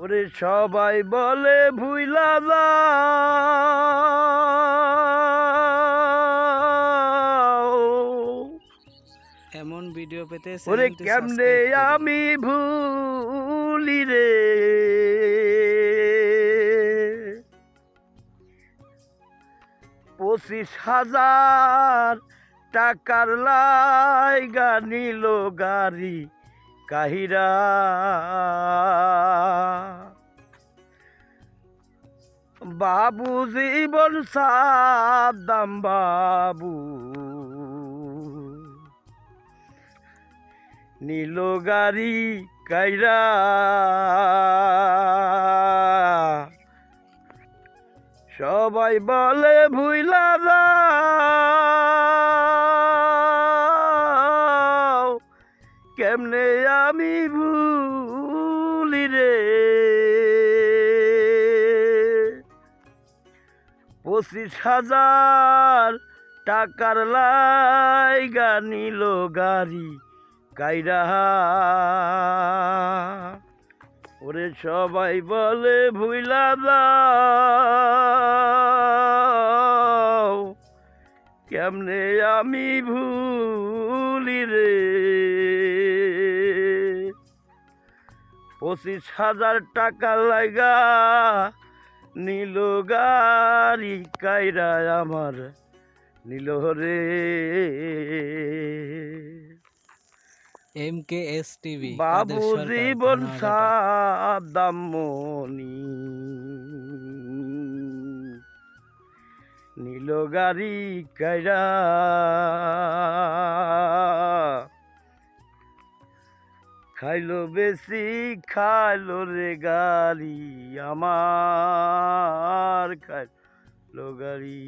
ওরে সবাই বলে ভুইলা এমন ভিডিও পেতে ওরে কেমনে আমি ভুলি রে। পঁচিশ হাজার টাকার লাইগা নিল গাড়ি। কাহিরা। বাবু জীবন সাদাম বাবু। নীল গাড়ি কাইরা। সবাই বলে ভুইলা যাও কেমনে আমি ভুলি রে? পঁচিশ হাজার টাকার লাইগা নিল গাড়ি কাইরা। ওরে সবাই বলে ভুইলা যাও। কেমনে আমি ভুলি রে? পঁচিশ হাজার টাকা লাগা নীল গাড়ি কাইরা আমার। নীল রে। এম কে এস টিভি বাবু জীবন সাদামনি নীল গাড়ি কাইরা খাইলো বেশি খাইলো রে গাড়ি আমার খাইলো গাড়ি।